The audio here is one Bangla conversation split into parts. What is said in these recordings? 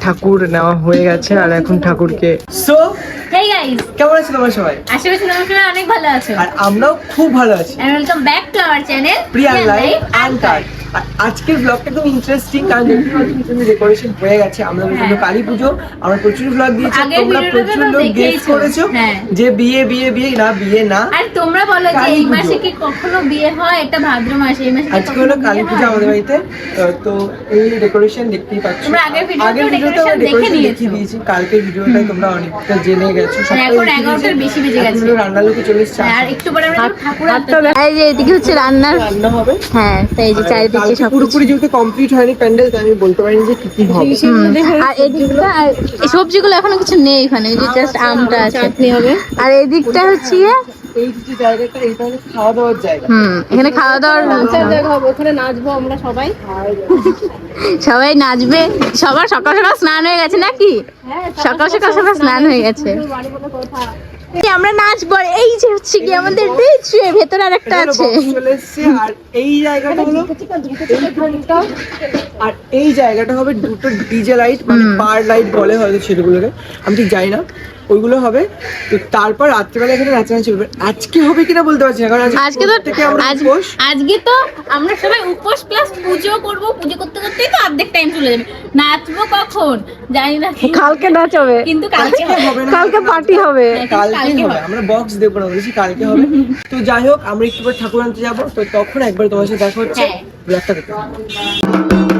ঠাকুর নেওয়া হয়ে গেছে আর এখন ঠাকুরকে সো হেই গাইস কেমন আছো তোমার সবাই? আশা করি তোমরা সবাই অনেক ভালো আছো। আর আমরাও খুব ভালো আছি। And welcome back to our channel Priya life uncut আজকের ব্লগটা একদম ইন্টারেস্টিং কারণ পিছনে ডেকোরেশন হয়ে গেছে আমরা বিভিন্ন হ্যাঁ। কালী পুজো আমরা প্রচুর ব্লগ দিয়েছি তোমরা প্রচুর লোক গেস করেছ হ্যাঁ। যে বিয়ে বিয়ে বিয়ে না বিয়ে না। আর তোমরা বলো যে এই মাসে কি কখনো বিয়ে হয়? এটা ভাদ্র মাসে এই মাসে আজকে হলো কালী পুজো আমাদের বাড়িতে। তো এই ডেকোরেশন দেখতেই পাচ্ছ। তোমরা আগের ভিডিওতে আমরা দেখে ডেকোরেশন নিয়েছো। দেখিয়ে দিয়েছি। কালকের ভিডিওটা তোমরা অনেকটা জেনে গেছো সবটাই এখন দেখিয়ে 11টার বেশি বেজে গেছে। হলো রান্নার লোকে চলে এসছে। আর একটু পরে আমরা ঠাকুর এই যে এদিকে হচ্ছে রান্নার রান্না হবে। হ্যাঁ তো এই যে চারিদিকে সব পুরোপুরি যেহেতু কমপ্লিট হয়নি প্যান্ডেল তাই আমি বলতে পারিনি যে কি কি হবে। আর এদিকটা এই সবজিগুলো এখনও কিছু নেই এখানে এই যে জাস্ট আমটা আছে। চাটনি হবে। আর এদিকটা হচ্ছে এই যে জায়গাটা এইটা খাওয়া দাওয়ার জায়গা। হুম এখানে খাওয়া দাওয়ার ওখানে নাচবো আমরা সবাই। সবাই নাচবে। সবার সকাল সকাল স্নান হয়ে গেছে নাকি? সকাল সকাল সকাল স্নান হয়ে গেছে। আমরা নাচবো? বল এই যে হচ্ছে কি আমাদের ভেতরে আর একটা আছে। চলে এসছে আর এই জায়গাটা হলো আর এই জায়গাটা হবে দুটো ডিজে লাইট মানে পার লাইট বলে হয়তো সেগুলোকে আমি ঠিক জানি না। ওইগুলো হবে। তো তারপর রাত্রেবেলা এখানে নাচানাচি হবে আজকে হবে কিনা বলতে পারছি না কারণ আজকে তো থেকে আমরা আজ- উপোস। আজকে তো আমরা সবাই উপোস প্লাস পুজো করব। পুজো করতে করতেই তো অর্ধেক টাইম চলে যাবে। নাচবো কখন? জানি না কালকে নাচ হবে। কিন্তু কালকে হবে না। কালকে পার্টি হবে। হ্যাঁ, কালকে হবে। আমরা বক্স দেবো না বলেছি কালকে হবে। তো যাই হোক আমরা একটু পর ঠাকুর আনতে যাব। তো তখন একবার তোমার সাথে দেখা হচ্ছে। হ্যাঁ। ব্লগটা দেখতে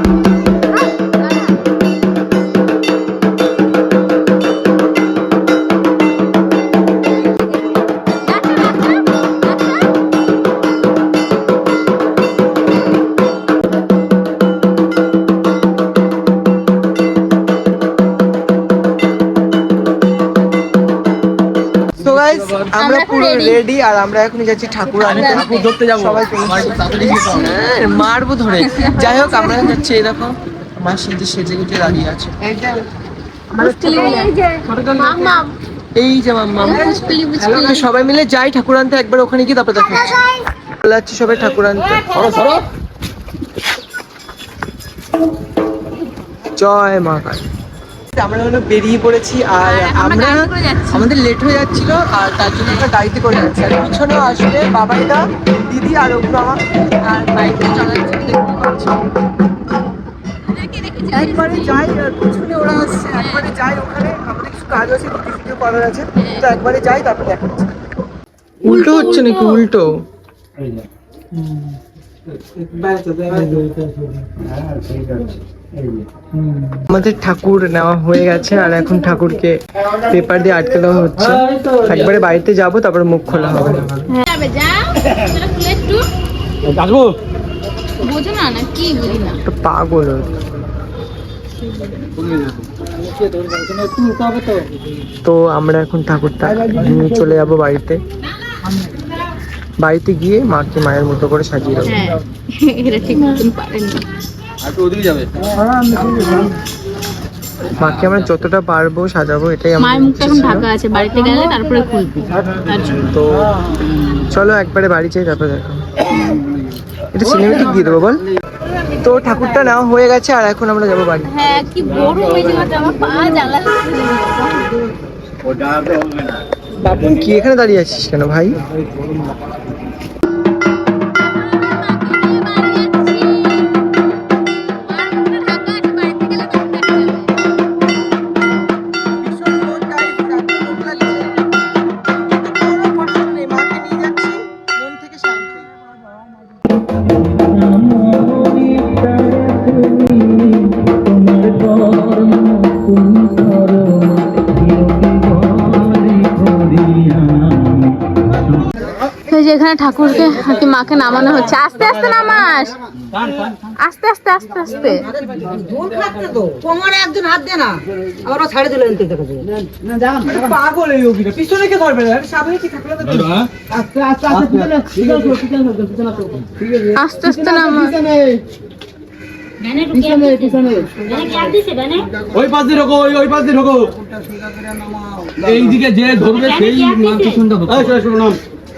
রেডি আর আমরা এখন যাচ্ছি ঠাকুর আনতে। ঠাকুর ধরতে যাব। সবাই। হ্যাঁ, মারবো ধরে। যাই হোক আমরা যাচ্ছি এই দেখো আমার সেজে গুজে দাঁড়িয়ে আছে। এই যে মাম্মা। সবাই মিলে যাই ঠাকুর আনতে একবার ওখানে গিয়ে তারপর দেখা হচ্ছে। চলে সবাই ঠাকুর আনতে। জয় মা কালী। আমরা হলো বেরিয়ে পড়েছি আর আর আমরা। আমাদের লেট হয়ে যাচ্ছিল আর তার জন্য আমরা গাড়িতে করে যাচ্ছি। আর পিছনেও আসবে বাবাইদা দিদি আর ওগুলো আমার আর বাইকে চালাচ্ছি দেখতে পাচ্ছি। একবারে যাই আর পিছনে ওরা আসছে একবারে যাই ওখানে। আমাদের কিছু কাজ আছে ভিডিও ভিডিও করার আছে। তো একবারে যাই তারপর দেখা উল্টো হচ্ছে নাকি উল্টো? আমাদের ঠাকুর নেওয়া হয়ে গেছে আর এখন ঠাকুরকে পেপার দিয়ে আটকে দেওয়া হচ্ছে। একবারে বাড়িতে যাব তারপরে মুখ খোলা হবে। পাগল তো আমরা এখন ঠাকুরটা নিয়ে চলে যাব বাড়িতে। বাড়িতে গিয়ে মাকে মায়ের মতো করে সাজিয়ে দেবো মাকে আমরা যতটা পারব সাজাবো এটাই আমার মায়ের মুখটা এখন ঢাকা আছে বাড়িতে গেলে তারপরে খুলবি। তো চলো একবারে বাড়ি যাই তারপরে দেখো এটা সিনেমেটিক দিয়ে দেবো বল। তো ঠাকুরটা নেওয়া হয়ে গেছে আর এখন আমরা যাব বাড়ি। হ্যাঁ কি বড় আমার পা জ্বালা বাপুন কি এখানে দাঁড়িয়ে আছিস কেন ভাই? ঠাকুরকে আর কি মাকে নামানো হচ্ছে? আস্তে আস্তে নামাস। আস্তে আস্তে আস্তে আস্তে। কোমরে একজন হাত দে না। আবার ছাড়ে দিল এনতে দেখো পাগল এই অভিনয় পিছনে কে ধরবে না সামনে কি থাকলে তো আস্তে আস্তে নামাস। পিছনে। পিছনে ওই পাশ দিয়ে ঢোকো ওই ওই পাশ দিয়ে ঢোকো। এইদিকে যে ধরবে সেই মাংস শুনতে হবে।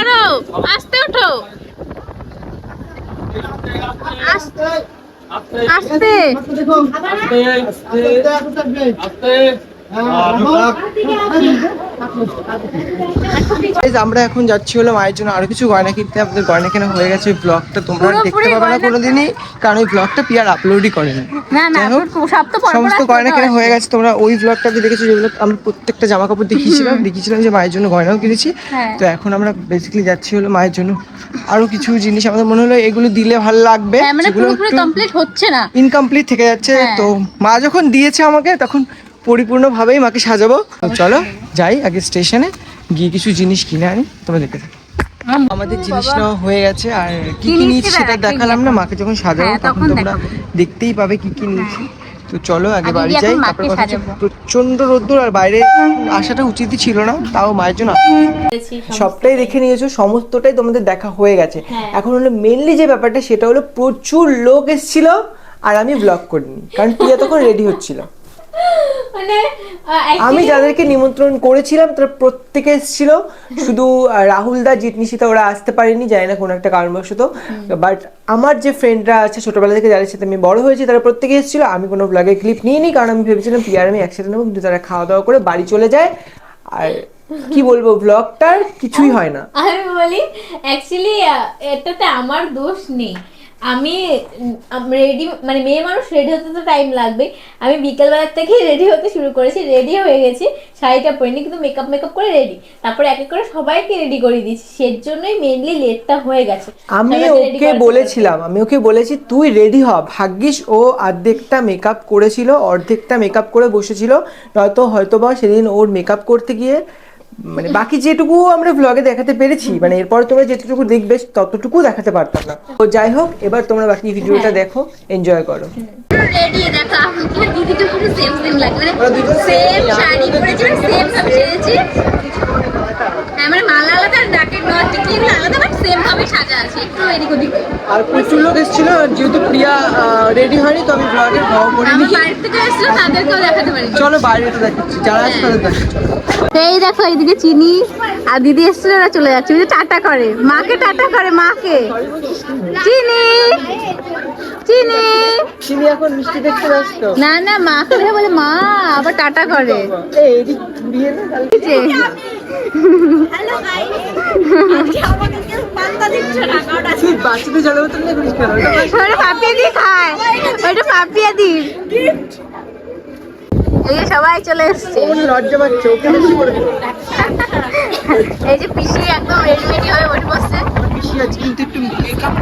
ধরো আস্তে ওঠো আস্তে আস্তে আস্তে আস্তে আমরা এখন যাচ্ছি হলো মায়ের জন্য। আরও কিছু গয়না কিনতে। আমাদের গয়না কেনা হয়ে গেছে। ব্লগটা তোমরা দেখতে পাবে না কোনোদিনই কারণ ওই ব্লগটা পিয়ার আপলোডই করেনি। সমস্ত গয়না কেনা হয়ে গেছে। তোমরা ওই ব্লগটাতে দেখেছ যেগুলো আমি প্রত্যেকটা জামা কাপড় দেখিয়েছিলাম। দেখিয়েছিলাম যে মায়ের জন্য গয়নাও কিনেছি। হ্যাঁ। তো এখন আমরা বেসিক্যালি যাচ্ছি হলো মায়ের জন্য। আরও কিছু জিনিস আমাদের মনে হলো এগুলো দিলে ভালো লাগবে। হ্যাঁ মানে একটু কমপ্লিট হচ্ছে না। ইনকমপ্লিট থেকে যাচ্ছে। হ্যাঁ। তো মা যখন দিয়েছে আমাকে তখন পরিপূর্ণভাবেই মাকে সাজাবো। চলো যাই আগে স্টেশনে গিয়ে কিছু জিনিস কিনে আনি তোমরা দেখে থাকো। আমাদের জিনিস নেওয়া হয়ে গেছে আর কি কি নিয়েছি সেটা দেখালাম না মাকে যখন সাজাবো হ্যাঁ, তখন তোমরা দেখতেই পাবে কি কি নিয়েছি। তো চলো আগে বাড়ি যাই তারপর। প্রচণ্ড রোদ্দুর আর বাইরে আসাটা উচিতই ছিল না তাও মায়ের জন্য। সবটাই দেখে নিয়েছো সমস্তটাই তোমাদের দেখা হয়ে গেছে। হ্যাঁ। এখন হলো মেনলি যে ব্যাপারটা সেটা হলো প্রচুর লোক এসেছিল আর আমি ব্লগ করিনি কারণ প্রিয়া তখন রেডি হচ্ছিল। মানে আমি যাদেরকে নিমন্ত্রণ করেছিলাম তারা প্রত্যেকে এসেছিল। শুধু রাহুল দা জিতনিশিতা ওরা আসতে পারেনি জানি না কোনো একটা কারণবশত। বাট আমার যে ফ্রেন্ডরা আছে ছোটবেলা থেকে যাদের সাথে আমি বড় হয়েছি তারা প্রত্যেকে এসেছিল। আমি কোনো ব্লগের ক্লিপ নিইনি কারণ আমি ভেবেছিলাম পিয়ার আমি একসাথে নেব কিন্তু তারা খাওয়া দাওয়া করে বাড়ি চলে যায়। আর কি বলব ব্লগটার কিছুই হয় না। আমি বলি অ্যাকচুয়ালি এটাতে আমার দোষ নেই। আমি রেডি মানে মেয়ে মানুষ রেডি হতে তো টাইম লাগবে আমি বিকেলবেলার থেকেই রেডি হতে শুরু করেছি রেডি হয়ে গেছি শাড়িটা পরিনি কিন্তু মেকআপ মেকআপ করে রেডি তারপরে এক এক করে সবাইকে রেডি করে দিয়েছি সের জন্যই মেনলি লেটটা হয়ে গেছে। আমি ওকে বলেছিলাম আমি ওকে বলেছি তুই রেডি হ ভাগ্যিস ও অর্ধেকটা মেকআপ করেছিল অর্ধেকটা মেকআপ করে বসেছিল নয়তো হয়তো বা সেদিন ওর মেকআপ করতে গিয়ে মানে বাকি যেটুকু আমরা ব্লগে দেখাতে পেরেছি মানে এরপর তোমরা যেটুকু দেখবে ততটুকু দেখাতে পারতাম না। তো যাই হোক এবার তোমরা বাকি ভিডিওটা দেখো এনজয় করো। রেডি দেখো আমাকে দিদিটা পুরো সেম সেম সেম শাড়ি পরেছি সেম ভাবে সেজেছি হ্যাঁ মানে মালা আলাদা আর টিকলিগুলো আলাদা বাট সেম ভাবে সাজা আছে একটু এদিক ওদিক। আর প্রচুর লোক এসেছিল যেহেতু প্রিয়া রেডি হয়নি তো আমি ব্লগের ভাও করিনি আমার বাড়ির থেকে এসেছিল তাদেরকেও দেখাতে পারি চলো বাইরেটা দেখাচ্ছি যারা আছে তাদের দেখাচ্ছি। এই দেখো এইদিকে চিনি আর দিদি এসেছিল ওরা চলে যাচ্ছে। ওই যে টাটা করে মাকে টাটা করে মাকে। চিনি চিনি। চিনি এখন মিষ্টি দেখতে ব্যস্ত। না না মাকে দেখে বলে মা আবার টাটা করে। এই এদিক ঘুরিয়ে নে বাচ্চাদের জলের বোতল নিয়ে ঘুরিস কেন? ওটা ওটা পাপিয়া দিয়ে খায়। ওটা পাপিয়া দি এই যে সবাই চলে এসছে। লজ্জা পাচ্ছে ওকে বেশি করে এই যে পিসি একদম রেডি রেডি হয়ে বসে বসছে। কিন্তু একটু মেকআপ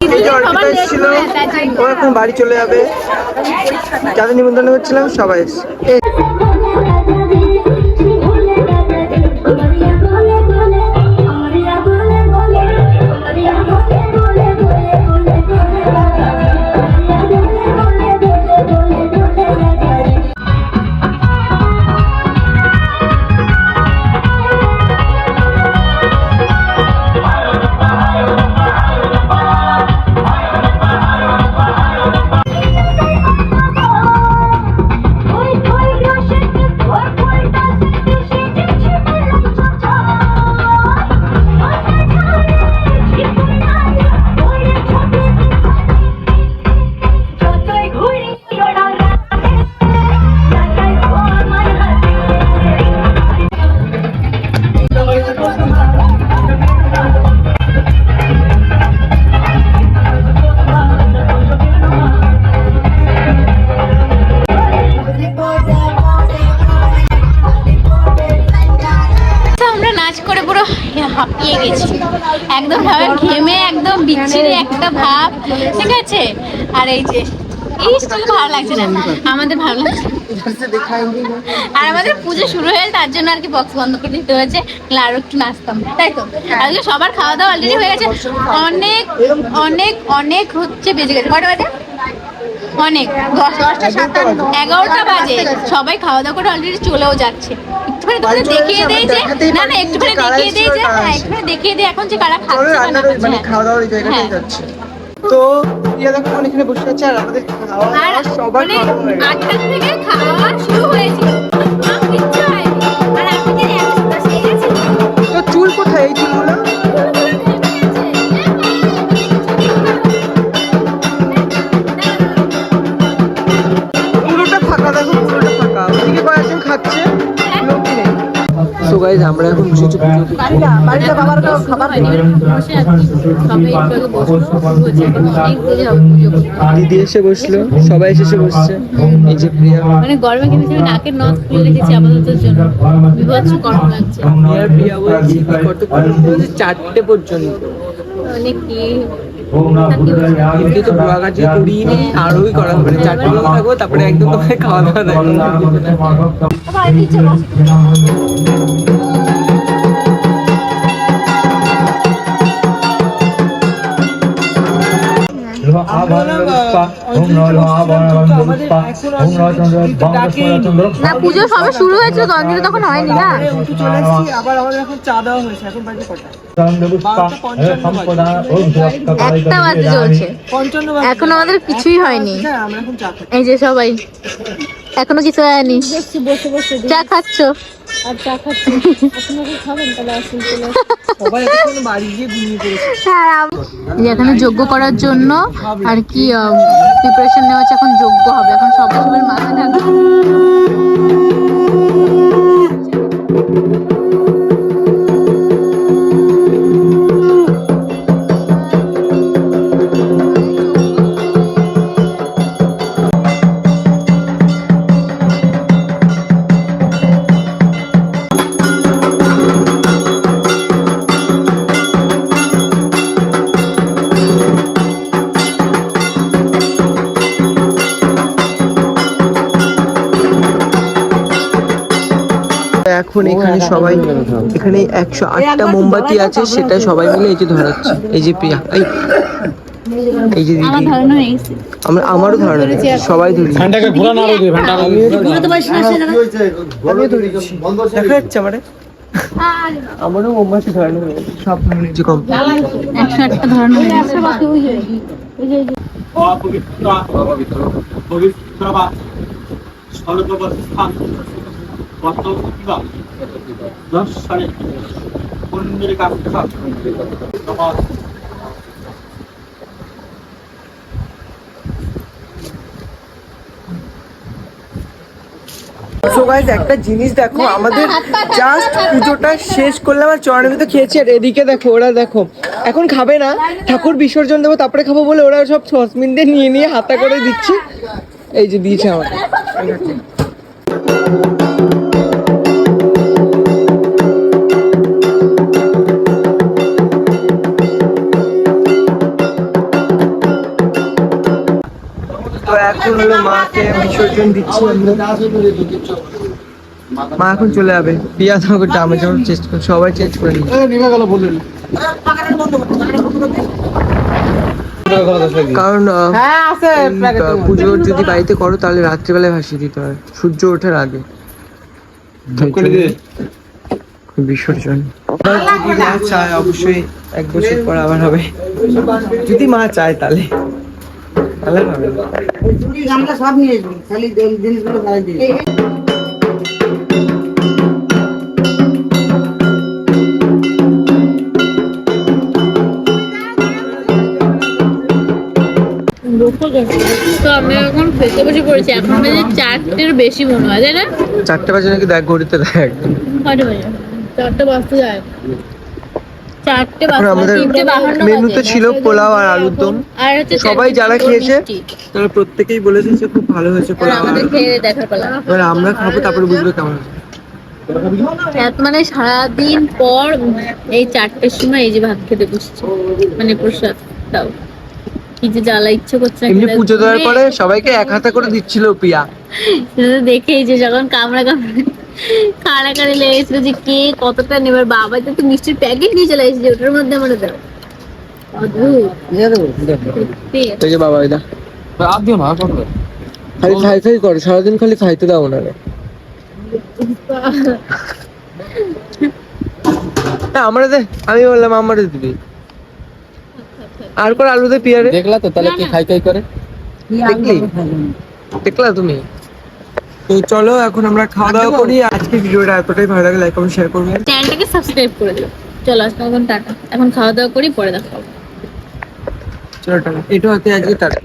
দিদি এই যে সবার অর্পিতা late এসেছিল হয়ে আছে, তাই জন্য। ও এখন বাড়ি চলে যাবে যাদের নিমন্ত্রণ করছিলাম সবাই হয়েছে? আর এই যে ভালো লাগছে না? আমাদের ভালো লাগছে আর আমাদের পুজো শুরু হয়ে তার জন্য আর কি বক্স বন্ধ করে দিতে হয়েছে। নাচতাম তাই তো? সবার খাওয়া দাওয়া অলরেডি অনেক অনেক অনেক হচ্ছে বেজে দশটা এগারোটা বাজে। সবাই খাওয়া দাওয়া করে অলরেডি চলেও যাচ্ছে। দেখিয়ে দেই যে না হ্যাঁ, না একটুখানি দেখিয়ে দেই যে একটুখানি দেখিয়ে এখন যে কারা হ্যাঁ। খাওয়া দাওয়া তো প্রিয়া দেখো এখন বসে আছে আর আমাদের খাওয়া দাওয়া সবার খাওয়া হয়ে গেছে। থেকে খাওয়া শুরু সেজেছিল তো চুল কোথায়? এই চুলগুলো? পুজো করতে। দিদি এসে বসল সবাই এসে এসে বসছে। এই যে প্রিয়া। মানে গরমে কিন্তু আমি নাকের নথ খুলে রেখেছি আপাতত জন্য। বিভৎস গরম লাগছে। প্রিয়া বলছি বলছে চারটে পর্যন্ত। অনেক কি? কিন্তু আরোই করা হবে চারটে পর্যন্ত থাকব তারপরে একদম তোমাকে খাওয়া দাওয়া না, পুজো সবে শুরু হয়েছিল তো অঞ্জলি তখন হয়নি না। হয়েছে একটা বাজে চলছে। এখন আমাদের কিছুই হয়নি। হ্যাঁ এই যে সবাই, এখনও কিছু হয়নি। চা খাচ্ছ। সবাই এখন যোগ্য করার জন্য আর কি প্রিপারেশন নেওয়া হচ্ছে এখন যোগ্য হবে। এখন সব সবার মাথায় ঢাকা এখন এখানে সবাই এখানে একশো আটটা মোমবাতি আছে সেটা সবাই মিলে এই যে ধরাচ্ছে। এই যে প্রিয়া এই। এই যে দিদি। ধরানো হয়ে গেছে আমরা আমারও ধরানো হয়েছে, সবাই ধরি ফ্যানটাকে ফ্যানটা দেখা যাচ্ছে আমারে? আমারও মোমবাতি ধরানো হয়ে সব কম হয়ে পবিত্র পবিত্র বা স্থান। কত কিবা দশ মন্দির কাক্ষা নমঃ সো গাইজ একটা জিনিস দেখো আমাদের জাস্ট পুজোটা শেষ করলাম আর চরণের ভিতরে খেয়েছি। আর এদিকে দেখো ওরা দেখো এখন খাবে না। ঠাকুর বিসর্জন দেবো তারপরে খাব বলে ওরা সব সসমিন দিয়ে নিয়ে নিয়ে হাতা করে দিচ্ছে। এই যে দিয়েছে আমাকে। বিসর্জন দিচ্ছি মা এখন চলে যাবে। পিয়া তোমাকে জামা জামা চেঞ্জ করে সবাই চেঞ্জ করে নিচ্ছে কারণ আহ, পুজো যদি বাড়িতে করো তাহলে রাত্রিবেলায় ভাসিয়ে দিতে হয়। সূর্য ওঠার আগে। বিসর্জন। যদি মা চায় অবশ্যই এক বছর পর আবার হবে। যদি মা চায় তাহলে। গামলা সব নিয়ে আসবি খালি জিনিসগুলো তো আমরা এখন খেতে বসে পড়েছি এখন বাজে চারটের বেশি মনে হয় তাই না? চারটে বাজে নাকি দেখ ঘড়িতে দেখ। বাজে? চারটে বাজতে যায়। চারটে আমাদের মেনুতে ছিল পোলাও আর আলুর দম। সবাই যারা খেয়েছে তারা প্রত্যেকেই বলেছে যে খুব ভালো হয়েছে পোলাও আমাদের খেয়ে দেখার পালা। এবার আমরা খাব তারপরে বুঝব কেমন মানে সারাদিন পর এই চারটের সময় এই যে ভাত খেতে বসছে। মানে প্রসাদ তাও কি যে জ্বালা ইচ্ছে করছে এমনি পুজো দেওয়ার পরে সবাইকে এক হাতে করে দিচ্ছিল পিয়া। দেখেই যে যখন কামড়া কামড়া কাড়াকাড়ি লেগেছিল যে কে কতটা নেবার বাবা তো মিষ্টির প্যাকেট নিয়ে চলে এসেছে ওটার মধ্যে আমরা দাও। অদ্ভুত। সত্যি। এই যে বাবা এটা আর দিও না খালি খাই খাই করে সারাদিন খালি খাইতে দাও ওনারে না আমরা দে আমি বললাম আমারে দিবি। আর করে আলু দে পিয়ারে দেখলা তো তাহলে কি খাই খাই করে? দেখলা তুমি? তো চলো এখন আমরা খাওয়া দাওয়া করি। আজকে ভিডিওটা এতটাই ভালো লাগে লাইক কমেন্ট শেয়ার করবেন চ্যানেলটাকে সাবস্ক্রাইব করে দিও। চলো আজকে এখন টাটা। এখন খাওয়া দাওয়া করি পরে দেখা হবে। চলো টাটা। এটা হতে আজকে টাটা।